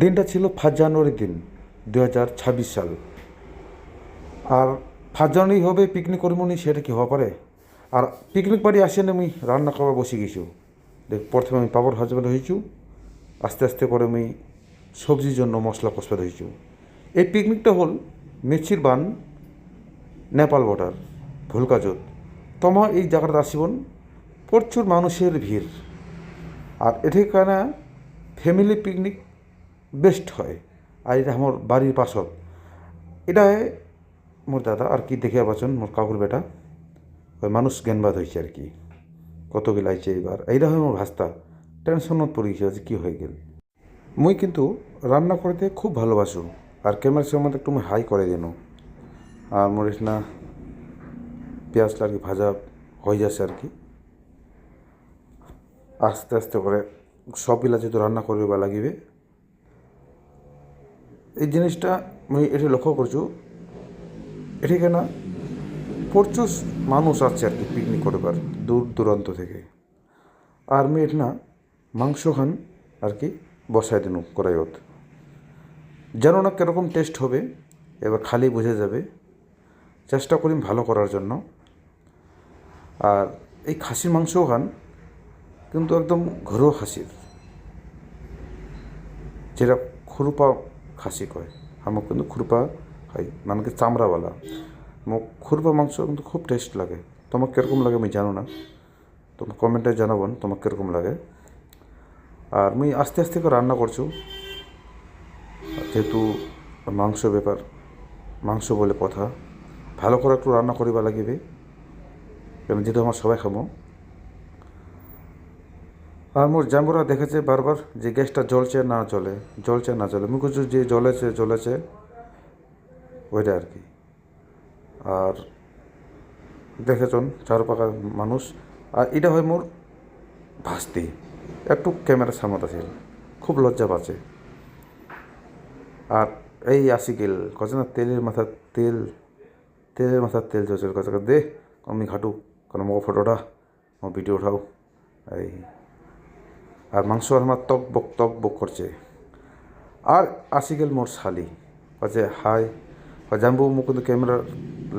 দিনটা ছিল first January দিন দু হাজার ছাব্বিশ সাল। আর ফার্স্ট জানুয়ারি হবে পিকনিক করব নি সেটা কি হওয়া পারে? আর পিকনিক বাড়ি আসেন আমি, রান্না করবার বসে গেছি। দেখ, প্রথমে আমি পাপড় ভাজবার হয়েছু। আস্তে আস্তে করে আমি সবজির জন্য মশলা কষবার হয়েছি। এই পিকনিকটা হল মেছির বান, নেপাল বর্ডার ভুলকাজত তোমার এই জায়গাটা আসিবন প্রচুর মানুষের ভিড়। আর এখানে ফ্যামিলি পিকনিক বেস্ট হয়। আর এটা আমার বাড়ির পাশত। এটা মোর দাদা আর কি দেখে পাচ্ছেন মোর কাকুর বেটা। ওই মানুষ জ্ঞানবাদ হয়েছে আর কি। কত গেল আইছে এবার এইটা হয় মোর ভাস্তা। টেনশনত পড়ে গেছে যে কী হয়ে গেল। মুই কিন্তু রান্না করতে খুব ভালোবাসু আর ক্যামেরার সময় একটু হাই করে দেন। আর মোর না পেঁয়াজ আর কি ভাজা হয়ে যাচ্ছে আর কি। আস্তে আস্তে করে সবগুলা যেহেতু রান্না করিবা লাগিবে এই জিনিসটা আমি এটি লক্ষ্য করছু। এটিকে না প্রচুর মানুষ আসছে আর কি পিকনিক করবার, দূর দূরান্ত থেকে। আর আমি এটা মাংস খান আর কি বসাই দিন করাইত জানো না কীরকম টেস্ট হবে? এবার খালি বুঝে যাবে। চেষ্টা করি ভালো করার জন্য। আর এই খাসির মাংসও খান, কিন্তু একদম ঘরোয়া খাসির। যেটা খুরপা খাসি কয়। আমার কিন্তু খুরপা খাই মানে কি চামড়াওয়ালা। মোক খুরপা মাংস কিন্তু খুব টেস্ট লাগে। তোমার কীরকম লাগে আমি জানো না। তোমার কমেন্টে জানাবেন তোমার কীরকম লাগে। আর মুই আস্তে আস্তে করে রান্না করছু। যেহেতু মাংস ব্যাপার, মাংস বলে কথা। ভালো করে একটু রান্না করিবা লাগিবে। কারণ যেহেতু আমার সবাই খাব আর মোর জাম্বুরা দেখেছে বারবার যে গ্যাসটা জ্বলছে না জ্বলে, জ্বলছে না জ্বলে। মুখ যে জ্বলেছে জ্বলেছে, ওইটা আর কি। আর দেখেছন চারপাকা মানুষ। আর এটা হয় মোর ভাস্তি। একটু ক্যামেরার সামনে আছে। খুব লজ্জা পাচ্ছে। আর এই আসি গেল কছে না তেলের মাথা তেল, তেলের মাথার তেল চলছে কাছে দে আমি ঘাটু, কোনো মো ফটোটা মো ভিডিও উঠাও এই আর মাংস আমার টক বক টক বক করছে। আর আসি গেল মোর শালি। কাছে হাই জানব মোক কিন্তু ক্যামেরা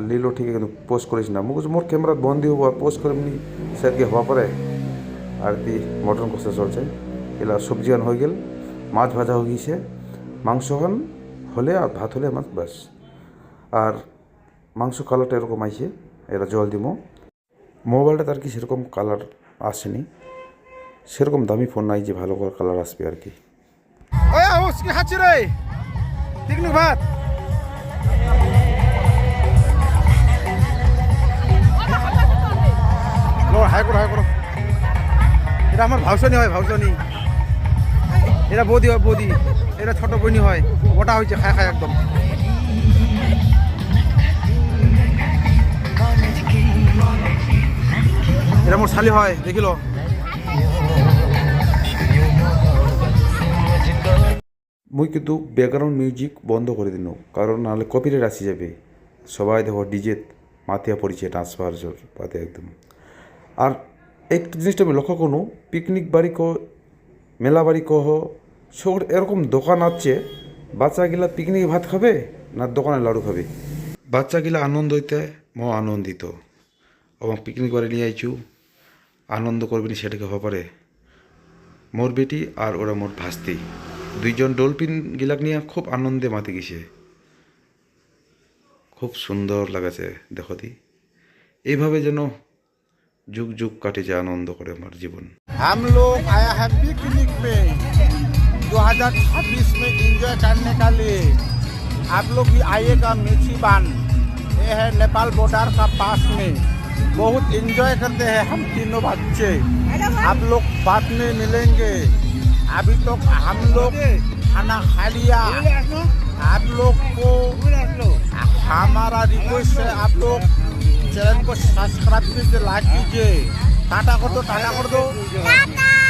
লিলো ঠিক কিন্তু পোস্ট করিস না। মোক মোর ক্যামেরা বন্দি হব আর পোস্ট করে এমনি স্যারকে হওয়া পরে? আর কি মটন কষা চলছে। এলা সবজি আন হয়ে গেল, মাছ ভাজা হয়ে গিয়েছে। মাংস খান হলে আর ভাত হলে আমার ব্যাস। আর মাংস কালারটা এরকম আইছে, এরা জল দিব মোবাইলটা তার কি সেরকম কালার আসেনি। সেরকম দামি ফোন নাই যে ভালো করে কালার আসবে আর কি। খাচ্ছি রে? ভাত। হাই করো হাই করো। এটা আমার ভাউসনি হয়, ভাউসনি। এটা বৌদি হয়, বৌদি। এটা ছোট বইনি হয়। ওটা হয়েছে, খায় খায় একদম। এটা মোর শালি হয়, দেখিল? মুই কিন্তু ব্যাকগ্রাউন্ড মিউজিক বন্ধ করে দিন, কারণ নাহলে কপিরাইট আসি যাবে। সবাই দেখো ডিজে মাতিয়া পড়িছে ট্রান্সফার পাতে একদম। আর একটা জিনিসটা আমি লক্ষ্য করুন পিকনিক বাড়ি কহ মেলা বাড়ি কহ সব এরকম দোকান আছে বাচ্চাগুলা পিকনিক ভাত খাবে না দোকানে লাড়ু খাবে? বাচ্চাগুলা আনন্দ হইতে ম আনন্দিত। এবং পিকনিক বাড়ি নিয়ে আইছু আনন্দ করবিনি সেটাকে হওয়া পারে মোর বেটি আর ওরা মোর ভাস্তি। দুইজন ডলফিন গিলাক নিয়ে খুব আনন্দে মাতি গেছে খুব সুন্দর লাগাছে দেখো দি এইভাবে যেন যুগ যুগ কাটে যায় আনন্দ করে আমার জীবন हम लोग आया है पिकनिक में 2026 में एंजॉय करने का लिए आप लोग भी आइएगा मेची बान ये है नेपाल बॉर्डर का पास में बहुत एंजॉय करते हैं हम तीनों बच्चे आप लोग बाद में मिलेंगे अभी तक हम लोग खाना खा लिया आप लोग को हमारा रिक्वेस्ट है आप लोग चैनल को सब्सक्राइब कीजिए लाइक कीजिए टाटा कर दो टाटा कर दो টাটা